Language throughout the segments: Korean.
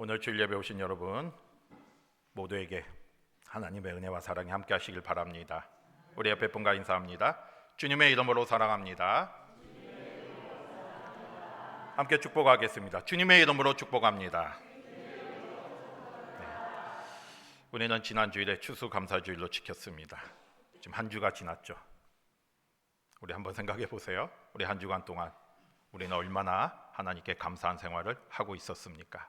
오늘 주일 예배 오신 여러분 모두에게 하나님의 은혜와 사랑이 함께 하시길 바랍니다. 우리 옆에 분과 인사합니다. 주님의 이름으로 사랑합니다. 함께 축복하겠습니다. 주님의 이름으로 축복합니다. 네. 우리는 지난 주일에 추수 감사 주일로 지켰습니다. 지금 한 주가 지났죠. 우리 한번 생각해 보세요. 우리 한 주간 동안 우리는 얼마나 하나님께 감사한 생활을 하고 있었습니까?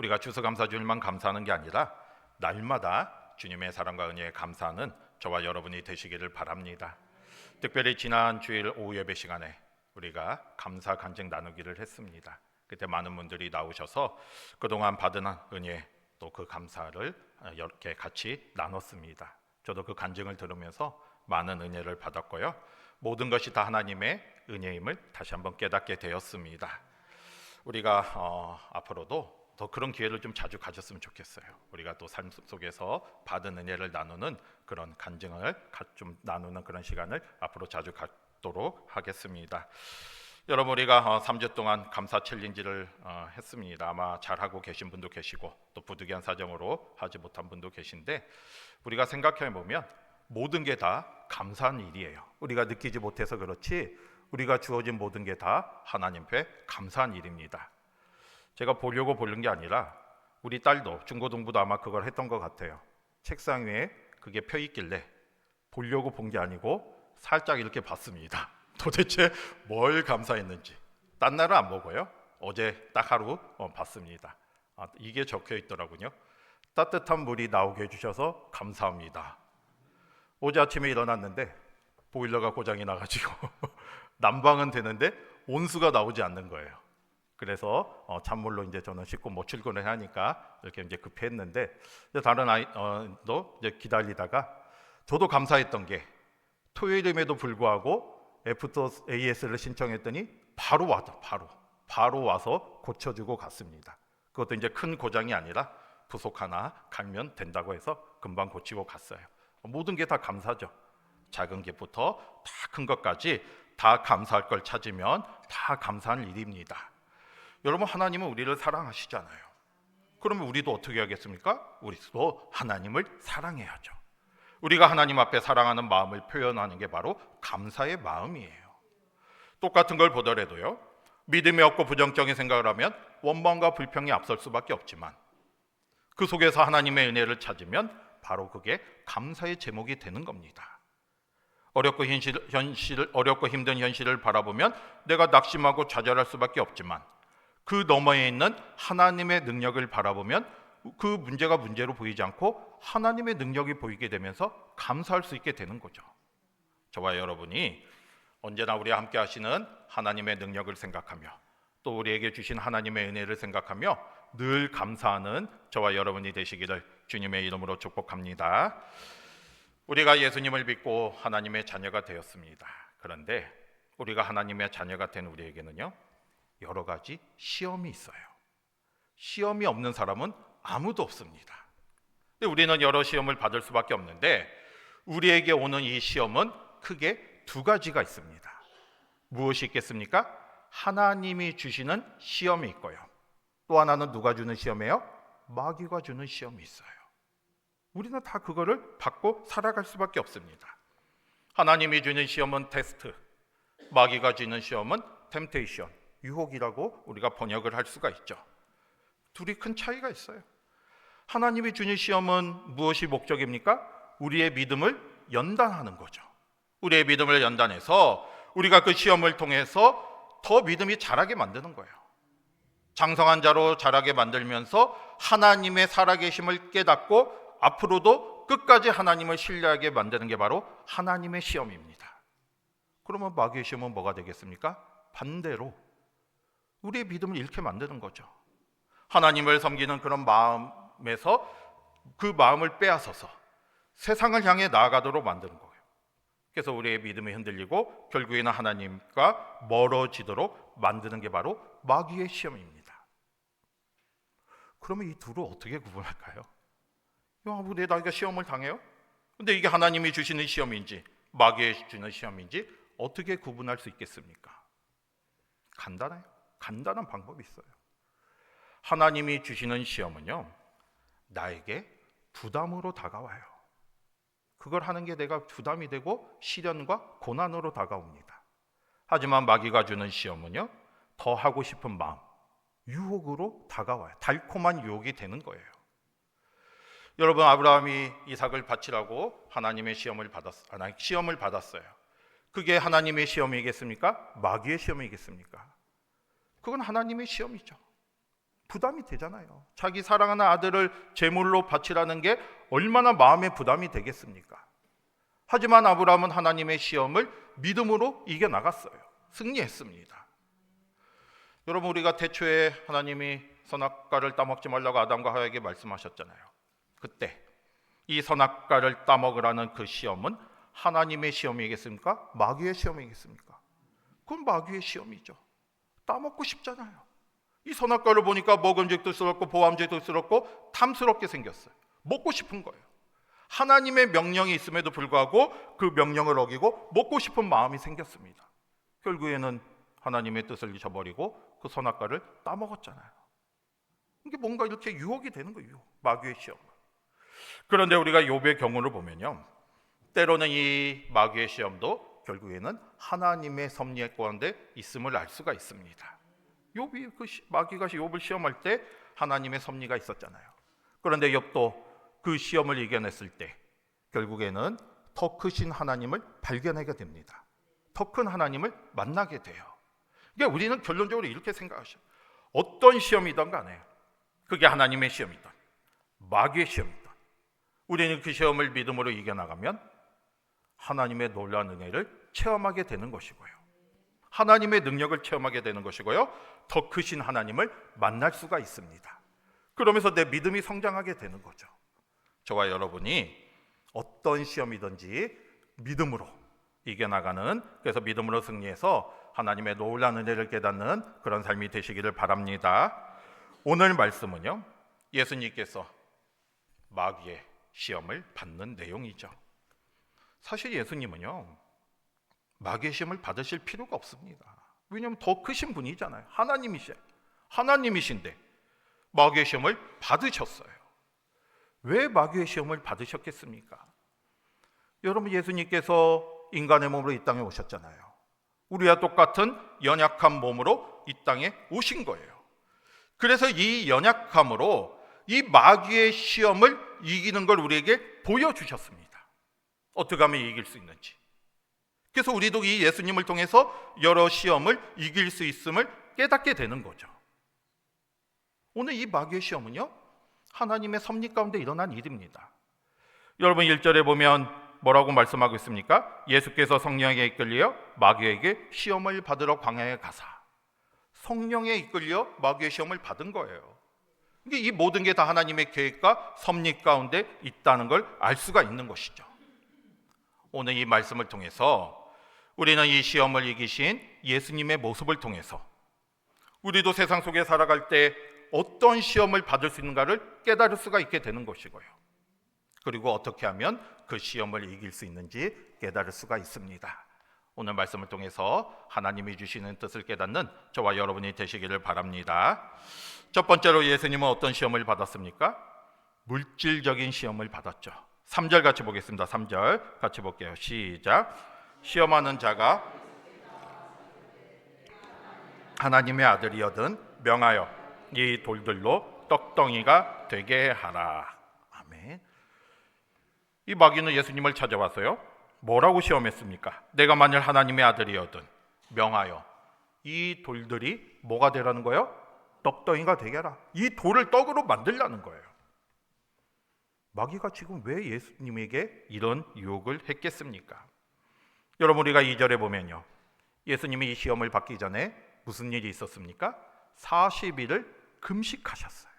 우리가 추수감사 주일만 감사하는 게 아니라 날마다 주님의 사랑과 은혜에 감사하는 저와 여러분이 되시기를 바랍니다. 특별히 지난 주일 오후 예배 시간에 우리가 감사 간증 나누기를 했습니다. 그때 많은 분들이 나오셔서 그동안 받은 은혜 또 그 감사를 이렇게 같이 나눴습니다. 저도 그 간증을 들으면서 많은 은혜를 받았고요. 모든 것이 다 하나님의 은혜임을 다시 한번 깨닫게 되었습니다. 우리가 어, 앞으로도 더 그런 기회를 좀 자주 가졌으면 좋겠어요. 우리가 또 삶 속에서 받은 은혜를 나누는 그런 간증을 좀 나누는 그런 시간을 앞으로 자주 갖도록 하겠습니다. 여러분 우리가 3주 동안 감사 챌린지를 어, 했습니다. 아마 잘 하고 계신 분도 계시고 또 부득이한 사정으로 하지 못한 분도 계신데 우리가 생각해 보면 모든 게 다 감사한 일이에요. 우리가 느끼지 못해서 그렇지 우리가 주어진 모든 게 다 하나님 앞에 감사한 일입니다. 제가 보려고 보는 게 아니라 우리 딸도 중고등부도 아마 그걸 했던 것 같아요. 책상 위에 그게 펴 있길래 보려고 본 게 아니고 살짝 이렇게 봤습니다. 도대체 뭘 감사했는지. 딴 날은 안 보고요. 어제 딱 하루 어, 봤습니다. 아, 이게 적혀 있더라고요. 따뜻한 물이 나오게 해주셔서 감사합니다. 어제 아침에 일어났는데 보일러가 고장이 나가지고 난방은 되는데 온수가 나오지 않는 거예요. 그래서 어, 찬물로 이제 저는 씻고 뭐 출근을 하니까 이렇게 이제 급했는데 이제 다른 아이도 이제 기다리다가 저도 감사했던 게 토요일임에도 불구하고 애프터 AS를 신청했더니 바로 와서 바로 바로 와서 고쳐주고 갔습니다. 그것도 이제 큰 고장이 아니라 부속 하나 갈면 된다고 해서 금방 고치고 갔어요. 모든 게 다 감사죠. 작은 것부터 다 큰 것까지 다 감사할 걸 찾으면 다 감사한 일입니다. 여러분 하나님은 우리를 사랑하시잖아요. 그러면 우리도 어떻게 하겠습니까? 우리도 하나님을 사랑해야죠. 우리가 하나님 앞에 사랑하는 마음을 표현하는 게 바로 감사의 마음이에요. 똑같은 걸 보더라도요. 믿음이 없고 부정적인 생각을 하면 원망과 불평이 앞설 수밖에 없지만 그 속에서 하나님의 은혜를 찾으면 바로 그게 감사의 제목이 되는 겁니다. 어렵고 현실, 현실 어렵고 힘든 현실을 바라보면 내가 낙심하고 좌절할 수밖에 없지만 그 너머에 있는 하나님의 능력을 바라보면 그 문제가 문제로 보이지 않고 하나님의 능력이 보이게 되면서 감사할 수 있게 되는 거죠. 저와 여러분이 언제나 우리와 함께 하시는 하나님의 능력을 생각하며 또 우리에게 주신 하나님의 은혜를 생각하며 늘 감사하는 저와 여러분이 되시기를 주님의 이름으로 축복합니다. 우리가 예수님을 믿고 하나님의 자녀가 되었습니다. 그런데 우리가 하나님의 자녀가 된 우리에게는요. 여러 가지 시험이 있어요. 시험이 없는 사람은 아무도 없습니다. 근데 우리는 여러 시험을 받을 수밖에 없는데 우리에게 오는 이 시험은 크게 두 가지가 있습니다. 무엇이 있겠습니까? 하나님이 주시는 시험이 있고요. 또 하나는 누가 주는 시험이에요? 마귀가 주는 시험이 있어요. 우리는 다 그거를 받고 살아갈 수밖에 없습니다. 하나님이 주는 시험은 테스트, 마귀가 주는 시험은 템테이션, 유혹이라고 우리가 번역을 할 수가 있죠. 둘이 큰 차이가 있어요. 하나님이 주는 시험은 무엇이 목적입니까? 우리의 믿음을 연단하는 거죠. 우리의 믿음을 연단해서 우리가 그 시험을 통해서 더 믿음이 자라게 만드는 거예요. 장성한 자로 자라게 만들면서 하나님의 살아계심을 깨닫고 앞으로도 끝까지 하나님을 신뢰하게 만드는 게 바로 하나님의 시험입니다. 그러면 마귀의 시험은 뭐가 되겠습니까? 반대로 우리의 믿음을 잃게 만드는 거죠. 하나님을 섬기는 그런 마음에서 그 마음을 빼앗아서 세상을 향해 나아가도록 만드는 거예요. 그래서 우리의 믿음이 흔들리고 결국에는 하나님과 멀어지도록 만드는 게 바로 마귀의 시험입니다. 그러면 이 둘을 어떻게 구분할까요? 야, 왜 나이가 시험을 당해요? 근데 이게 하나님이 주시는 시험인지 마귀의 주는 시험인지 어떻게 구분할 수 있겠습니까? 간단해요. 간단한 방법이 있어요. 하나님이 주시는 시험은요, 나에게 부담으로 다가와요. 그걸 하는 게 내가 부담이 되고 시련과 고난으로 다가옵니다. 하지만 마귀가 주는 시험은요, 더 하고 싶은 마음, 유혹으로 다가와요. 달콤한 유혹이 되는 거예요. 여러분 아브라함이 이삭을 바치라고 하나님의 시험을 받았 하나 시험을 받았어요. 그게 하나님의 시험이겠습니까? 마귀의 시험이겠습니까? 그건 하나님의 시험이죠. 부담이 되잖아요. 자기 사랑하는 아들을 제물로 바치라는 게 얼마나 마음의 부담이 되겠습니까? 하지만 아브라함은 하나님의 시험을 믿음으로 이겨 나갔어요. 승리했습니다. 여러분 우리가 태초에 하나님이 선악과를 따먹지 말라고 아담과 하와에게 말씀하셨잖아요. 그때 이 선악과를 따먹으라는 그 시험은 하나님의 시험이겠습니까? 마귀의 시험이겠습니까? 그건 마귀의 시험이죠. 따먹고 싶잖아요. 이 선악과를 보니까 먹음직도 스럽고 보암직도 스럽고 탐스럽게 생겼어요. 먹고 싶은 거예요. 하나님의 명령이 있음에도 불구하고 그 명령을 어기고 먹고 싶은 마음이 생겼습니다. 결국에는 하나님의 뜻을 잊어버리고 그 선악과를 따먹었잖아요. 이게 뭔가 이렇게 유혹이 되는 거예요. 마귀의 시험. 그런데 우리가 욥의 경우를 보면요. 때로는 이 마귀의 시험도 결국에는 하나님의 섭리의 가운데 있음을 알 수가 있습니다. 욥이 그 시- 마귀가 욥을 시험할 때 하나님의 섭리가 있었잖아요. 그런데 욥도 그 시험을 이겨냈을 때 결국에는 더 크신 하나님을 발견하게 됩니다. 더 큰 하나님을 만나게 돼요. 그러니까 우리는 결론적으로 이렇게 생각하죠. 어떤 시험이든 간에 그게 하나님의 시험이든 마귀의 시험이든 우리는 그 시험을 믿음으로 이겨나가면 하나님의 놀라운 은혜를 체험하게 되는 것이고요. 하나님의 능력을 체험하게 되는 것이고요. 더 크신 하나님을 만날 수가 있습니다. 그러면서 내 믿음이 성장하게 되는 거죠. 저와 여러분이 어떤 시험이든지 믿음으로 이겨나가는 그래서 믿음으로 승리해서 하나님의 놀라운 은혜를 깨닫는 그런 삶이 되시기를 바랍니다. 오늘 말씀은요. 예수님께서 마귀의 시험을 받는 내용이죠. 사실 예수님은요. 마귀의 시험을 받으실 필요가 없습니다. 왜냐하면 더 크신 분이잖아요. 하나님이시 하나님이신데 마귀의 시험을 받으셨어요. 왜 마귀의 시험을 받으셨겠습니까? 여러분 예수님께서 인간의 몸으로 이 땅에 오셨잖아요. 우리와 똑같은 연약한 몸으로 이 땅에 오신 거예요. 그래서 이 연약함으로 이 마귀의 시험을 이기는 걸 우리에게 보여주셨습니다. 어떻게 하면 이길 수 있는지. 그래서 우리도 이 예수님을 통해서 여러 시험을 이길 수 있음을 깨닫게 되는 거죠. 오늘 이 마귀의 시험은요, 하나님의 섭리 가운데 일어난 일입니다. 여러분 1절에 보면 뭐라고 말씀하고 있습니까? 예수께서 성령에게 이끌려 마귀에게 시험을 받으러 광야에 가사 성령에 이끌려 마귀의 시험을 받은 거예요. 이게 이 모든 게 다 하나님의 계획과 섭리 가운데 있다는 걸 알 수가 있는 것이죠. 오늘 이 말씀을 통해서 우리는 이 시험을 이기신 예수님의 모습을 통해서 우리도 세상 속에 살아갈 때 어떤 시험을 받을 수 있는가를 깨달을 수가 있게 되는 것이고요. 그리고 어떻게 하면 그 시험을 이길 수 있는지 깨달을 수가 있습니다. 오늘 말씀을 통해서 하나님이 주시는 뜻을 깨닫는 저와 여러분이 되시기를 바랍니다. 첫 번째로 예수님은 어떤 시험을 받았습니까? 물질적인 시험을 받았죠. 3절 같이 보겠습니다. 3절 같이 볼게요. 시작. 시험하는 자가 하나님의 아들이여든 명하여 이 돌들로 떡덩이가 되게 하라. 아멘. 이 마귀는 예수님을 찾아왔어요. 뭐라고 시험했습니까? 내가 만일 하나님의 아들이어든 명하여 이 돌들이 뭐가 되라는 거예요? 떡덩이가 되게 하라. 이 돌을 떡으로 만들라는 거예요. 마귀가 지금 왜 예수님에게 이런 유혹을 했겠습니까? 여러분 우리가 2절에 보면요. 예수님이 이 시험을 받기 전에 무슨 일이 있었습니까? 40일을 금식하셨어요.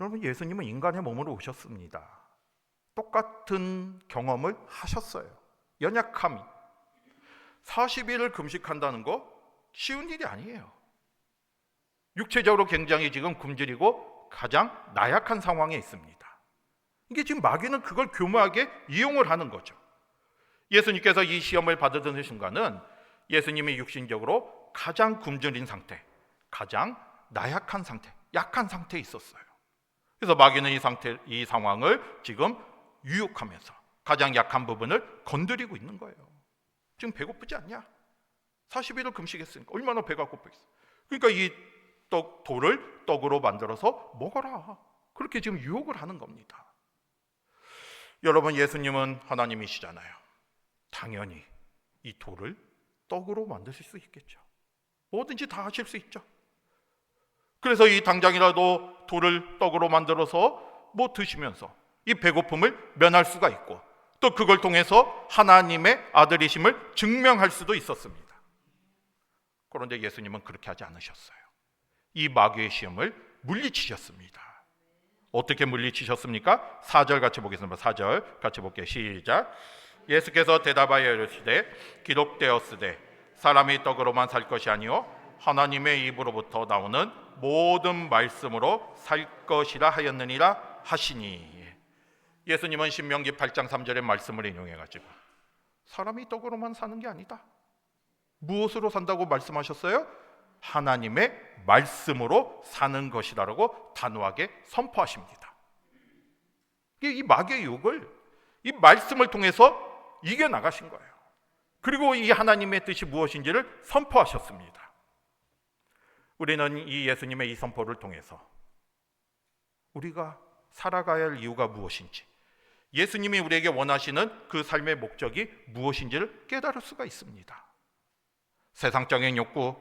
여러분 예수님은 인간의 몸으로 오셨습니다. 똑같은 경험을 하셨어요. 연약함이 40일을 금식한다는 거 쉬운 일이 아니에요. 육체적으로 굉장히 지금 굶주리고 가장 나약한 상황에 있습니다. 이게 지금 마귀는 그걸 교묘하게 이용을 하는 거죠. 예수님께서 이 시험을 받으던 순간은 예수님이 육신적으로 가장 굶주린 상태, 가장 나약한 상태, 약한 상태에 있었어요. 그래서 마귀는 이 상태, 이 상황을 지금 유혹하면서 가장 약한 부분을 건드리고 있는 거예요. 지금 배고프지 않냐? 40일을 금식했으니까 얼마나 배가 고프겠어. 그러니까 이 떡, 돌을 떡으로 만들어서 먹어라. 그렇게 지금 유혹을 하는 겁니다. 여러분 예수님은 하나님이시잖아요. 당연히 이 돌을 떡으로 만드실 수 있겠죠. 뭐든지 다 하실 수 있죠. 그래서 이 당장이라도 돌을 떡으로 만들어서 뭐 드시면서 이 배고픔을 면할 수가 있고 또 그걸 통해서 하나님의 아들이심을 증명할 수도 있었습니다. 그런데 예수님은 그렇게 하지 않으셨어요. 이 마귀의 시험을 물리치셨습니다. 어떻게 물리치셨습니까? 4절 같이 보겠습니다. 4절 같이 볼게요. 시작. 예수께서 대답하여 이르시되 기록되었으되 사람이 떡으로만 살 것이 아니요 하나님의 입으로부터 나오는 모든 말씀으로 살 것이라 하였느니라 하시니 예수님은 신명기 8장 3절의 말씀을 인용해 가지고 사람이 떡으로만 사는 게 아니다. 무엇으로 산다고 말씀하셨어요? 하나님의 말씀으로 사는 것이다라고 단호하게 선포하십니다. 이 마귀의 유혹을 이 말씀을 통해서 이겨 나가신 거예요. 그리고 이 하나님의 뜻이 무엇인지를 선포하셨습니다. 우리는 이 예수님의 이 선포를 통해서 우리가 살아가야 할 이유가 무엇인지, 예수님이 우리에게 원하시는 그 삶의 목적이 무엇인지를 깨달을 수가 있습니다. 세상적인 욕구,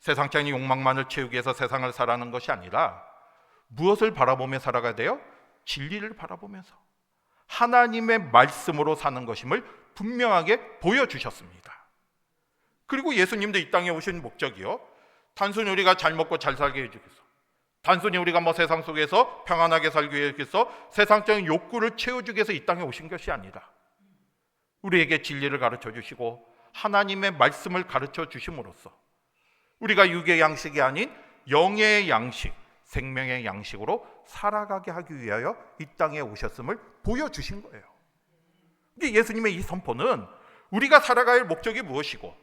세상적인 욕망만을 채우기 위해서 세상을 살아가는 것이 아니라 무엇을 바라보며 살아가야 돼요? 진리를 바라보면서 하나님의 말씀으로 사는 것임을 분명하게 보여주셨습니다. 그리고 예수님도 이 땅에 오신 목적이요. 단순히 우리가 잘 먹고 잘 살게 해주기 위해서 단순히 우리가 뭐 세상 속에서 평안하게 살기 위해서 세상적인 욕구를 채워주기 위해서 이 땅에 오신 것이 아니라 우리에게 진리를 가르쳐 주시고 하나님의 말씀을 가르쳐 주심으로써 우리가 육의 양식이 아닌 영의 양식, 생명의 양식으로 살아가게 하기 위하여 이 땅에 오셨음을 보여주신 거예요. 예수님의 이 선포는 우리가 살아갈 목적이 무엇이고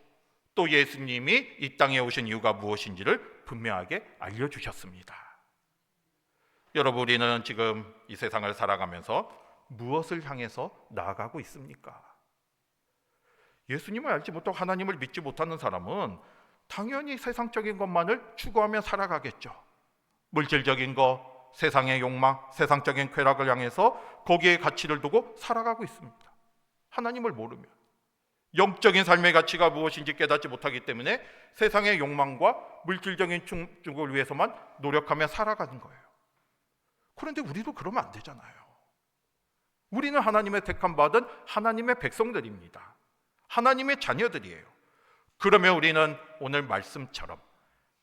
또 예수님이 이 땅에 오신 이유가 무엇인지를 분명하게 알려주셨습니다. 여러분, 우리는 지금 이 세상을 살아가면서 무엇을 향해서 나아가고 있습니까? 예수님을 알지 못하고 하나님을 믿지 못하는 사람은 당연히 세상적인 것만을 추구하며 살아가겠죠. 물질적인 것, 세상의 욕망, 세상적인 쾌락을 향해서 거기에 가치를 두고 살아가고 있습니다. 하나님을 모르면 영적인 삶의 가치가 무엇인지 깨닫지 못하기 때문에 세상의 욕망과 물질적인 충족을 위해서만 노력하며 살아가는 거예요. 그런데 우리도 그러면 안 되잖아요. 우리는 하나님의 택함 받은 하나님의 백성들입니다. 하나님의 자녀들이에요. 그러면 우리는 오늘 말씀처럼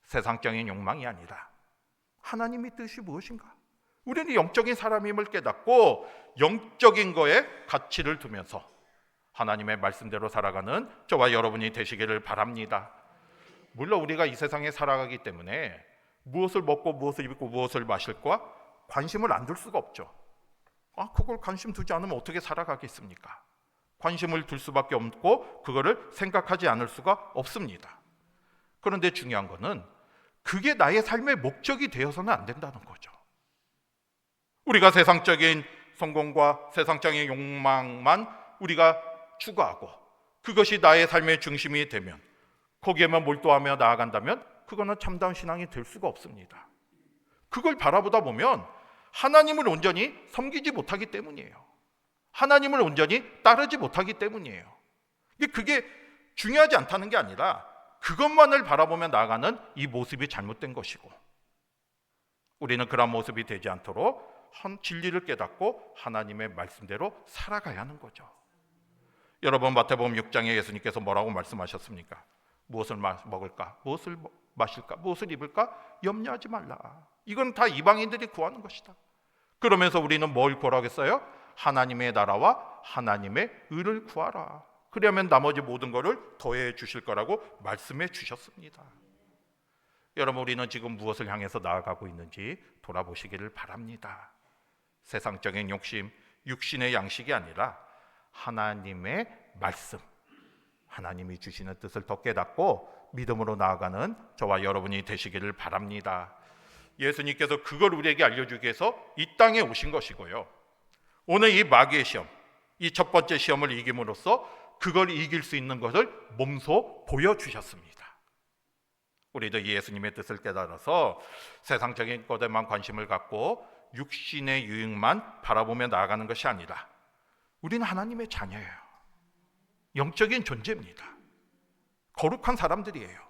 세상적인 욕망이 아니라 하나님의 뜻이 무엇인가? 우리는 영적인 사람임을 깨닫고 영적인 거에 가치를 두면서 하나님의 말씀대로 살아가는 저와 여러분이 되시기를 바랍니다. 물론 우리가 이 세상에 살아가기 때문에 무엇을 먹고 무엇을 입고 무엇을 마실까 관심을 안 둘 수가 없죠. 아, 그걸 관심 두지 않으면 어떻게 살아가겠습니까? 관심을 둘 수밖에 없고 그거를 생각하지 않을 수가 없습니다. 그런데 중요한 거는 그게 나의 삶의 목적이 되어서는 안 된다는 거죠. 우리가 세상적인 성공과 세상적인 욕망만 우리가 추구하고 그것이 나의 삶의 중심이 되면 거기에만 몰두하며 나아간다면 그거는 참다운 신앙이 될 수가 없습니다. 그걸 바라보다 보면 하나님을 온전히 섬기지 못하기 때문이에요. 하나님을 온전히 따르지 못하기 때문이에요. 그게 중요하지 않다는 게 아니라 그것만을 바라보며 나아가는 이 모습이 잘못된 것이고 우리는 그런 모습이 되지 않도록 진리를 깨닫고 하나님의 말씀대로 살아가야 하는 거죠. 여러분 마태복음 6장에 예수님께서 뭐라고 말씀하셨습니까? 무엇을 먹을까? 무엇을 마실까? 무엇을 입을까? 염려하지 말라. 이건 다 이방인들이 구하는 것이다. 그러면서 우리는 뭘 구하라겠어요? 하나님의 나라와 하나님의 의를 구하라. 그러면 나머지 모든 것을 더해 주실 거라고 말씀해 주셨습니다. 여러분 우리는 지금 무엇을 향해서 나아가고 있는지 돌아보시기를 바랍니다. 세상적인 욕심, 육신의 양식이 아니라 하나님의 말씀, 하나님이 주시는 뜻을 더 깨닫고 믿음으로 나아가는 저와 여러분이 되시기를 바랍니다. 예수님께서 그걸 우리에게 알려주기 위해서 이 땅에 오신 것이고요. 오늘 이 마귀의 시험, 이 첫 번째 시험을 이김으로써 그걸 이길 수 있는 것을 몸소 보여주셨습니다. 우리도 이 예수님의 뜻을 깨달아서 세상적인 것에만 관심을 갖고 육신의 유익만 바라보며 나아가는 것이 아니라 우리는 하나님의 자녀예요. 영적인 존재입니다. 거룩한 사람들이에요.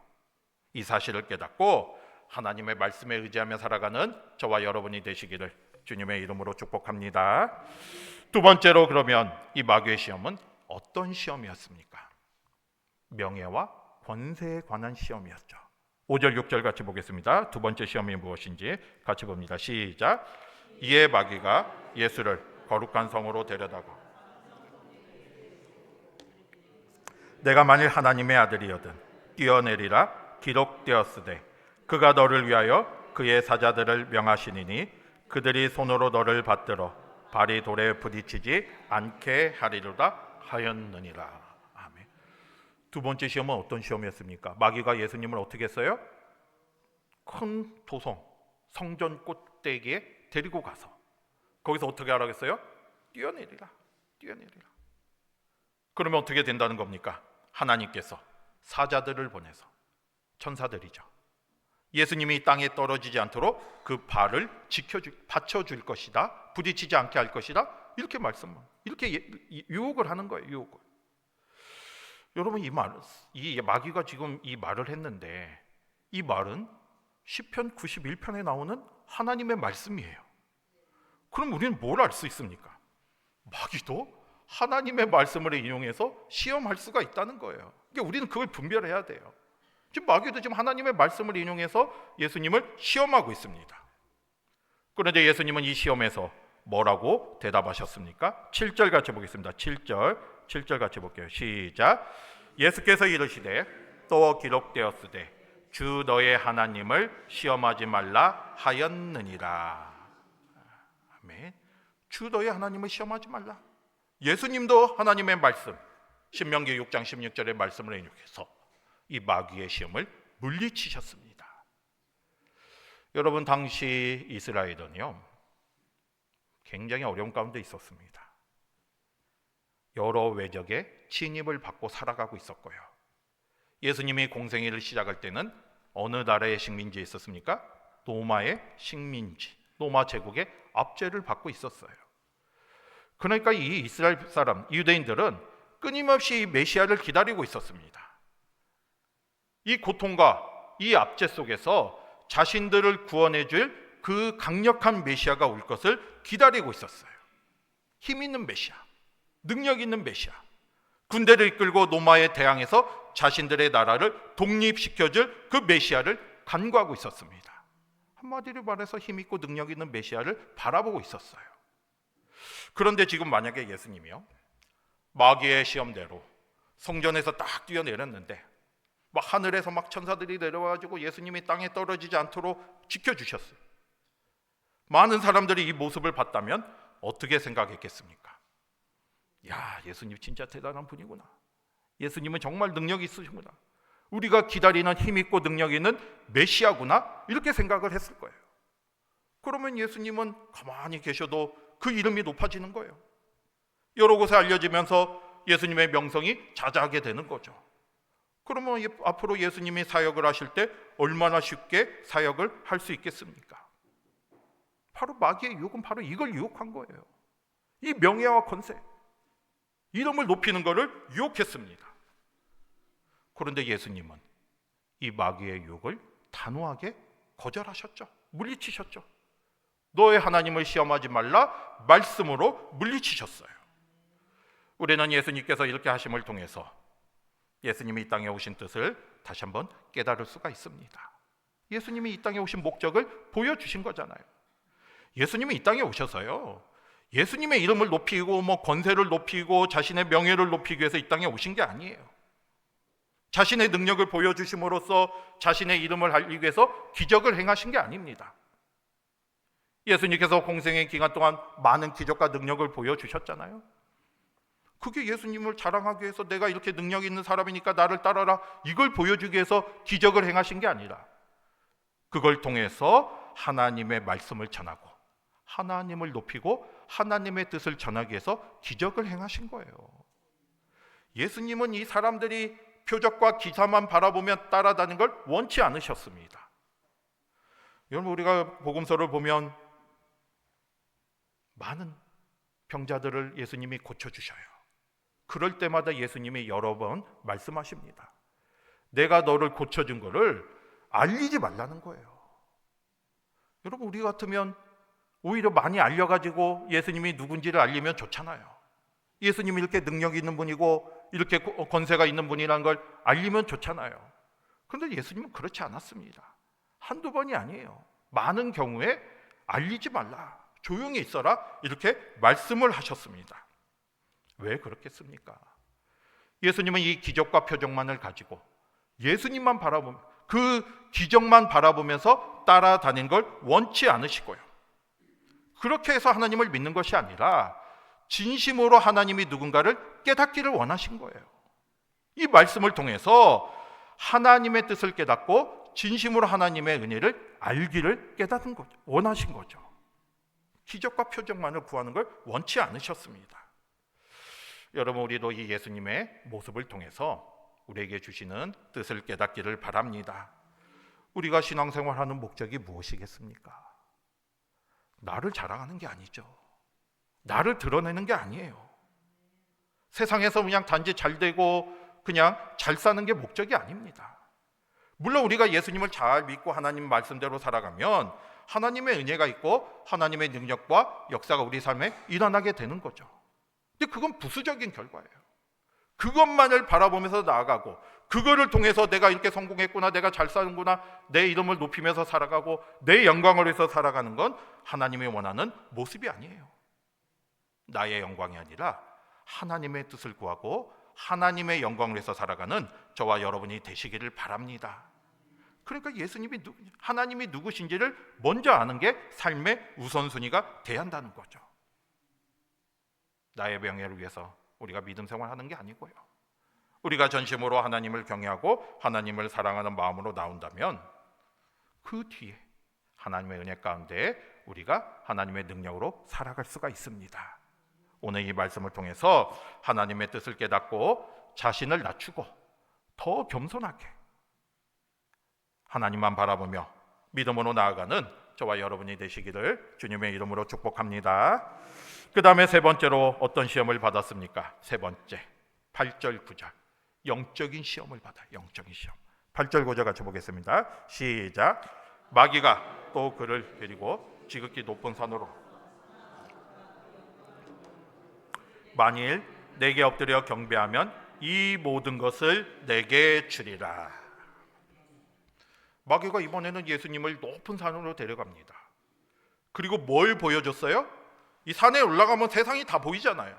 이 사실을 깨닫고 하나님의 말씀에 의지하며 살아가는 저와 여러분이 되시기를 주님의 이름으로 축복합니다. 두 번째로 그러면 이 마귀의 시험은 어떤 시험이었습니까? 명예와 권세에 관한 시험이었죠. 5절 6절 같이 보겠습니다. 두 번째 시험이 무엇인지 같이 봅니다. 시작. 이에 마귀가 예수를 거룩한 성으로 데려다고 내가 만일 하나님의 아들이거든 뛰어내리라 기록되었으되 그가 너를 위하여 그의 사자들을 명하시니니 그들이 손으로 너를 받들어 발이 돌에 부딪히지 않게 하리로다 하였느니라. 아멘. 두 번째 시험은 어떤 시험이었습니까? 마귀가 예수님을 어떻게 했어요? 큰 도성 성전 꼭대기에 데리고 가서 거기서 어떻게 하라겠어요? 뛰어내리라. 뛰어내리라. 그러면 어떻게 된다는 겁니까? 하나님께서 사자들을 보내서 천사들이죠. 예수님이 이 땅에 떨어지지 않도록 그 발을 지켜줄 받쳐줄 것이다. 부딪히지 않게 할 것이다. 이렇게 말씀, 이렇게 예- 이- 유혹을 하는 거예요. 유혹을. 여러분 이 말, 이 마귀가 지금 이 말을 했는데 이 말은 시편 91편에 나오는 하나님의 말씀이에요. 그럼 우리는 뭘 알 수 있습니까? 마귀도 하나님의 말씀을 인용해서 시험할 수가 있다는 거예요. 그러니까 우리는 그걸 분별해야 돼요. 지금 마귀도 지금 하나님의 말씀을 인용해서 예수님을 시험하고 있습니다. 그런데 예수님은 이 시험에서 뭐라고 대답하셨습니까? 7절 같이 보겠습니다. 7절, 7절 같이 볼게요. 시작. 예수께서 이르시되 또 기록되었으되 주 너의 하나님을 시험하지 말라 하였느니라. 아멘. 주 너의 하나님을 시험하지 말라. 예수님도 하나님의 말씀 신명기 6장 16절의 말씀을 인용해서 이 마귀의 시험을 물리치셨습니다. 여러분 당시 이스라엘은요 굉장히 어려운 가운데 있었습니다. 여러 외적의 침입을 받고 살아가고 있었고요. 예수님이 공생애를 시작할 때는 어느 나라의 식민지에 있었습니까? 로마의 식민지, 로마 제국의 압제를 받고 있었어요. 그러니까 이 이스라엘 사람, 유대인들은 끊임없이 이 메시아를 기다리고 있었습니다. 이 고통과 이 압제 속에서 자신들을 구원해 줄 그 강력한 메시아가 올 것을 기다리고 있었어요. 힘 있는 메시아, 능력 있는 메시아. 군대를 이끌고 로마에 대항해서 자신들의 나라를 독립시켜 줄 그 메시아를 간구하고 있었습니다. 한마디로 말해서 힘 있고 능력 있는 메시아를 바라보고 있었어요. 그런데 지금 만약에 예수님이요. 마귀의 시험대로 성전에서 딱 뛰어내렸는데 막 하늘에서 막 천사들이 내려와가지고 예수님이 땅에 떨어지지 않도록 지켜주셨어요. 많은 사람들이 이 모습을 봤다면 어떻게 생각했겠습니까? 야, 예수님 진짜 대단한 분이구나. 예수님은 정말 능력이 있으시구나. 우리가 기다리는 힘 있고 능력 있는 메시아구나. 이렇게 생각을 했을 거예요. 그러면 예수님은 가만히 계셔도 그 이름이 높아지는 거예요. 여러 곳에 알려지면서 예수님의 명성이 자자하게 되는 거죠. 그러면 예- 앞으로 예수님이 사역을 하실 때 얼마나 쉽게 사역을 할 수 있겠습니까? 바로 마귀의 유혹은 바로 이걸 유혹한 거예요. 이 명예와 권세, 이름을 높이는 것을 유혹했습니다. 그런데 예수님은 이 마귀의 유혹을 단호하게 거절하셨죠. 물리치셨죠. 너의 하나님을 시험하지 말라 말씀으로 물리치셨어요. 우리는 예수님께서 이렇게 하심을 통해서 예수님이 이 땅에 오신 뜻을 다시 한번 깨달을 수가 있습니다. 예수님이 이 땅에 오신 목적을 보여주신 거잖아요. 예수님이 이 땅에 오셔서요. 예수님의 이름을 높이고 뭐 권세를 높이고 자신의 명예를 높이기 위해서 이 땅에 오신 게 아니에요. 자신의 능력을 보여주심으로써 자신의 이름을 알리기 위해서 기적을 행하신 게 아닙니다. 예수님께서 공생의 기간 동안 많은 기적과 능력을 보여주셨잖아요. 그게 예수님을 자랑하기 위해서 내가 이렇게 능력 있는 사람이니까 나를 따라라 이걸 보여주기 위해서 기적을 행하신 게 아니라 그걸 통해서 하나님의 말씀을 전하고 하나님을 높이고 하나님의 뜻을 전하기 위해서 기적을 행하신 거예요. 예수님은 이 사람들이 표적과 기사만 바라보며 따라다니는 걸 원치 않으셨습니다. 여러분 우리가 복음서를 보면 많은 병자들을 예수님이 고쳐 주셔요. 그럴 때마다 예수님이 여러 번 말씀하십니다. 내가 너를 고쳐 준 거를 알리지 말라는 거예요. 여러분 우리 같으면 오히려 많이 알려 가지고 예수님이 누군지를 알리면 좋잖아요. 예수님이 이렇게 능력 있는 분이고 이렇게 권세가 있는 분이라는 걸 알리면 좋잖아요. 그런데 예수님은 그렇지 않았습니다. 한두 번이 아니에요. 많은 경우에 알리지 말라. 조용히 있어라. 이렇게 말씀을 하셨습니다. 왜 그렇겠습니까? 예수님은 이 기적과 표적만을 가지고 예수님만 바라보면 그 기적만 바라보면서 따라다닌 걸 원치 않으시고요. 그렇게 해서 하나님을 믿는 것이 아니라 진심으로 하나님이 누군가를 깨닫기를 원하신 거예요. 이 말씀을 통해서 하나님의 뜻을 깨닫고 진심으로 하나님의 은혜를 알기를 깨닫은 거죠. 원하신 거죠. 기적과 표적만을 구하는 걸 원치 않으셨습니다. 여러분 우리도 이 예수님의 모습을 통해서 우리에게 주시는 뜻을 깨닫기를 바랍니다. 우리가 신앙생활하는 목적이 무엇이겠습니까? 나를 자랑하는 게 아니죠. 나를 드러내는 게 아니에요. 세상에서 그냥 단지 잘 되고 그냥 잘 사는 게 목적이 아닙니다. 물론 우리가 예수님을 잘 믿고 하나님 말씀대로 살아가면 하나님의 은혜가 있고 하나님의 능력과 역사가 우리 삶에 일어나게 되는 거죠. 근데 그건 부수적인 결과예요. 그것만을 바라보면서 나아가고 그거를 통해서 내가 이렇게 성공했구나, 내가 잘 사는구나, 내 이름을 높이면서 살아가고 내 영광을 위해서 살아가는 건 하나님이 원하는 모습이 아니에요. 나의 영광이 아니라 하나님의 뜻을 구하고 하나님의 영광을 위해서 살아가는 저와 여러분이 되시기를 바랍니다. 그러니까 예수님이 누, 하나님이 누구신지를 먼저 아는 게 삶의 우선순위가 돼야 한다는 거죠. 나의 명예를 위해서 우리가 믿음 생활하는 게 아니고요. 우리가 전심으로 하나님을 경외하고 하나님을 사랑하는 마음으로 나온다면 그 뒤에 하나님의 은혜 가운데 우리가 하나님의 능력으로 살아갈 수가 있습니다. 오늘 이 말씀을 통해서 하나님의 뜻을 깨닫고 자신을 낮추고 더 겸손하게 하나님만 바라보며 믿음으로 나아가는 저와 여러분이 되시기를 주님의 이름으로 축복합니다. 그 다음에 세 번째로 어떤 시험을 받았습니까? 세 번째 8절 9절 영적인 시험을 받아 영적인 시험 8절 9절 같이 보겠습니다. 시작 마귀가 또 그를 데리고 지극히 높은 산으로 만일 내게 엎드려 경배하면 이 모든 것을 내게 주리라. 마귀가 이번에는 예수님을 높은 산으로 데려갑니다. 그리고 뭘 보여줬어요? 이 산에 올라가면 세상이 다 보이잖아요.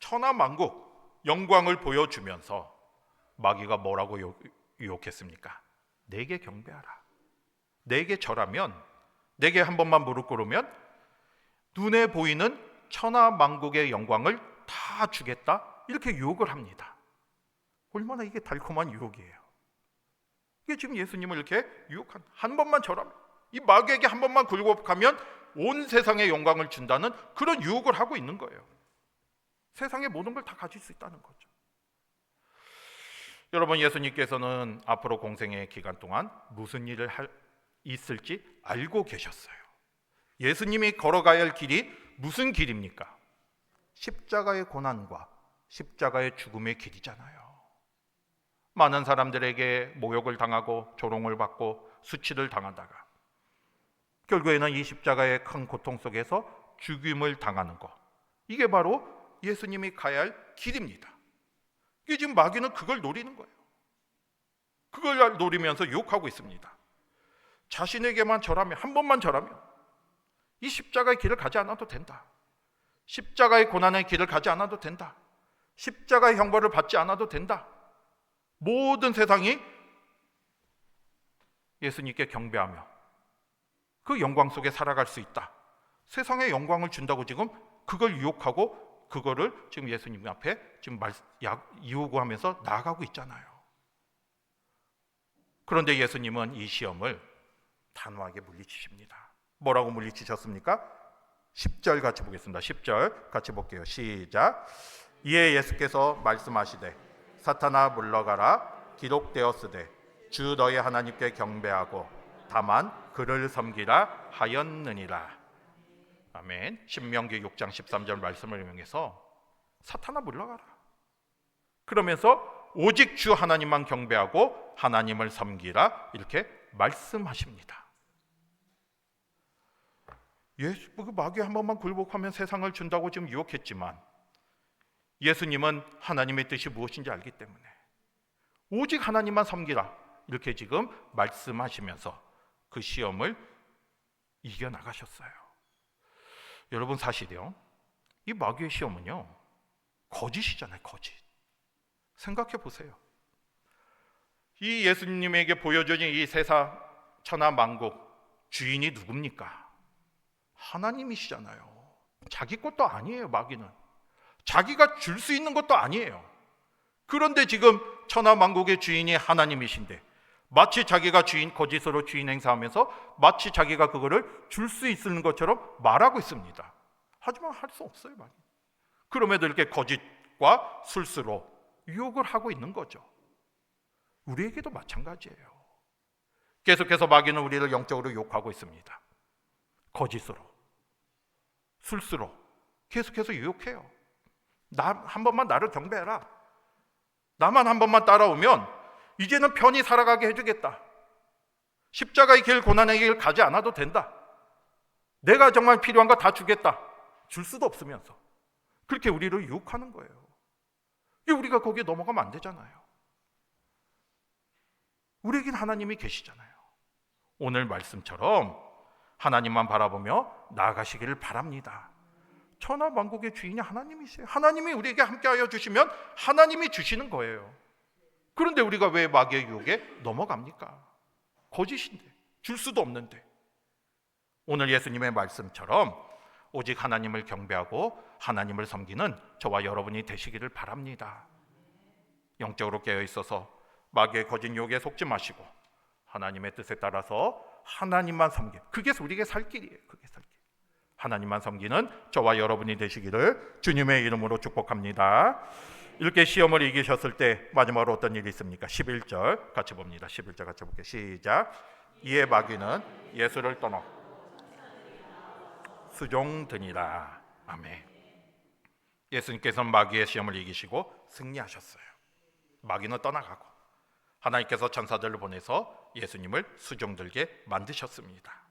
천하만국 영광을 보여주면서 마귀가 뭐라고 유혹했습니까? 내게 경배하라. 내게 절하면 내게 한 번만 무릎 꿇으면 눈에 보이는 천하만국의 영광을 다 주겠다 이렇게 유혹을 합니다. 얼마나 이게 달콤한 유혹이에요. 이게 지금 예수님을 이렇게 유혹한 한 번만 절하면 이 마귀에게 한 번만 굴복하면 온 세상의 영광을 준다는 그런 유혹을 하고 있는 거예요. 세상의 모든 걸 다 가질 수 있다는 거죠. 여러분 예수님께서는 앞으로 공생의 기간 동안 무슨 일을 할, 있을지 알고 계셨어요. 예수님이 걸어가야 할 길이 무슨 길입니까? 십자가의 고난과 십자가의 죽음의 길이잖아요. 많은 사람들에게 모욕을 당하고 조롱을 받고 수치를 당하다가 결국에는 이 십자가의 큰 고통 속에서 죽임을 당하는 것. 이게 바로 예수님이 가야 할 길입니다. 이게 지금 마귀는 그걸 노리는 거예요. 그걸 노리면서 유혹하고 있습니다. 자신에게만 절하면 한 번만 절하면 이 십자가의 길을 가지 않아도 된다. 십자가의 고난의 길을 가지 않아도 된다. 십자가의 형벌을 받지 않아도 된다. 모든 세상이 예수님께 경배하며 그 영광 속에 살아갈 수 있다. 세상에 영광을 준다고 지금 그걸 유혹하고 그거를 지금 예수님 앞에 지금 말, 약, 요구하면서 나아가고 있잖아요. 그런데 예수님은 이 시험을 단호하게 물리치십니다. 뭐라고 물리치셨습니까? 10절 같이 보겠습니다. 10절 같이 볼게요. 시작. 이에 예수께서 말씀하시되 사탄아 물러가라 기록되었으되 주 너희 하나님께 경배하고 다만 그를 섬기라 하였느니라. 아멘. 신명기 6장 13절 말씀을 인용해서 사탄아 물러가라. 그러면서 오직 주 하나님만 경배하고 하나님을 섬기라 이렇게 말씀하십니다. 예수 그 마귀 한 번만 굴복하면 세상을 준다고 지금 유혹했지만 예수님은 하나님의 뜻이 무엇인지 알기 때문에 오직 하나님만 섬기라 이렇게 지금 말씀하시면서 그 시험을 이겨 나가셨어요. 여러분 사실이요. 이 마귀의 시험은요. 거짓이잖아요, 거짓. 생각해 보세요. 이 예수님에게 보여준 이 세상 천하 만국 주인이 누굽니까? 하나님이시잖아요. 자기 것도 아니에요, 마귀는. 자기가 줄 수 있는 것도 아니에요. 그런데 지금 천하 만국의 주인이 하나님이신데 마치 자기가 주인 거짓으로 주인 행사하면서 마치 자기가 그거를 줄 수 있는 것처럼 말하고 있습니다. 하지만 할 수 없어요, 마귀. 그럼에도 이렇게 거짓과 술수로 유혹을 하고 있는 거죠. 우리에게도 마찬가지예요. 계속해서 마귀는 우리를 영적으로 욕하고 있습니다. 거짓으로, 술수로 계속해서 유혹해요. 나 한 번만 나를 경배해라. 나만 한 번만 따라오면 이제는 편히 살아가게 해주겠다. 십자가의 길, 고난의 길 가지 않아도 된다. 내가 정말 필요한 거 다 주겠다. 줄 수도 없으면서. 그렇게 우리를 유혹하는 거예요. 우리가 거기에 넘어가면 안 되잖아요. 우리에겐 하나님이 계시잖아요. 오늘 말씀처럼 하나님만 바라보며 나아가시기를 바랍니다. 천하 만국의 주인이 하나님이세요. 하나님이 우리에게 함께하여 주시면 하나님이 주시는 거예요. 그런데 우리가 왜 마귀의 유혹에 넘어갑니까? 거짓인데 줄 수도 없는데 오늘 예수님의 말씀처럼 오직 하나님을 경배하고 하나님을 섬기는 저와 여러분이 되시기를 바랍니다. 영적으로 깨어 있어서 마귀의 거짓 유혹에 속지 마시고 하나님의 뜻에 따라서 하나님만 섬기. 그게 우리에게 살 길이에요. 그게 살 길. 하나님만 섬기는 저와 여러분이 되시기를 주님의 이름으로 축복합니다. 이렇게 시험을 이기셨을 때 마지막으로 어떤 일이 있습니까? 11절 같이 봅니다. 11절 같이 볼게요. 시작. 이에 마귀는 예수를 떠나 수종드니라. 아멘. 예수님께서는 마귀의 시험을 이기시고 승리하셨어요. 마귀는 떠나가고 하나님께서 천사들을 보내서 예수님을 수종들게 만드셨습니다.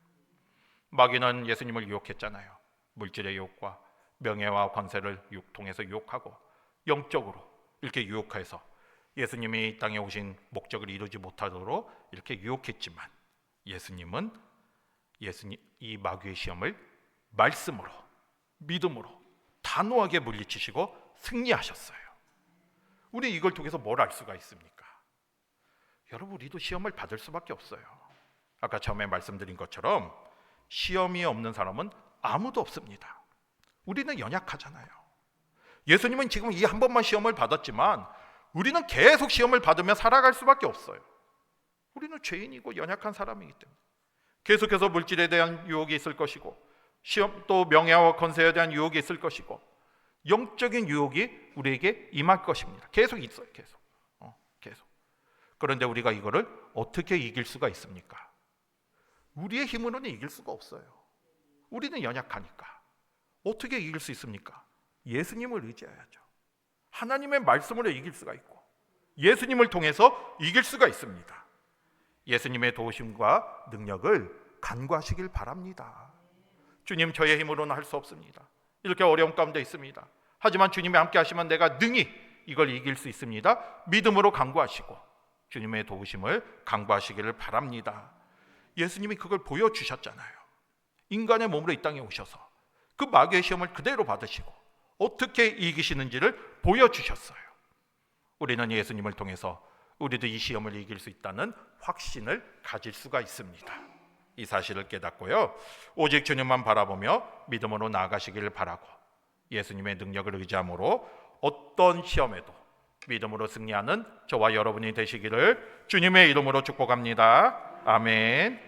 마귀는 예수님을 유혹했잖아요. 물질의 유혹과 명예와 권세를 통해서 유혹하고 영적으로 이렇게 유혹해서 예수님이 이 땅에 오신 목적을 이루지 못하도록 이렇게 유혹했지만 예수님은 예수님 이 마귀의 시험을 말씀으로 믿음으로 단호하게 물리치시고 승리하셨어요. 우리 이걸 통해서 뭘 알 수가 있습니까? 여러분 우리도 시험을 받을 수밖에 없어요. 아까 처음에 말씀드린 것처럼 시험이 없는 사람은 아무도 없습니다. 우리는 연약하잖아요. 예수님은 지금 이 한 번만 시험을 받았지만 우리는 계속 시험을 받으며 살아갈 수밖에 없어요. 우리는 죄인이고 연약한 사람이기 때문에 계속해서 물질에 대한 유혹이 있을 것이고 시험 또 명예와 권세에 대한 유혹이 있을 것이고 영적인 유혹이 우리에게 임할 것입니다. 계속 있어요. 계속. 어, 계속. 그런데 우리가 이거를 어떻게 이길 수가 있습니까? 우리의 힘으로는 이길 수가 없어요. 우리는 연약하니까. 어떻게 이길 수 있습니까? 예수님을 의지해야죠. 하나님의 말씀으로 이길 수가 있고 예수님을 통해서 이길 수가 있습니다. 예수님의 도우심과 능력을 간구하시길 바랍니다. 주님 저의 힘으로는 할 수 없습니다. 이렇게 어려움 가운데 있습니다. 하지만 주님이 함께 하시면 내가 능히 이걸 이길 수 있습니다. 믿음으로 간구하시고 주님의 도우심을 간구하시기를 바랍니다. 예수님이 그걸 보여주셨잖아요. 인간의 몸으로 이 땅에 오셔서 그 마귀의 시험을 그대로 받으시고 어떻게 이기시는지를 보여주셨어요. 우리는 예수님을 통해서 우리도 이 시험을 이길 수 있다는 확신을 가질 수가 있습니다. 이 사실을 깨닫고요. 오직 주님만 바라보며 믿음으로 나아가시기를 바라고 예수님의 능력을 의지함으로 어떤 시험에도 믿음으로 승리하는 저와 여러분이 되시기를 주님의 이름으로 축복합니다. 아멘.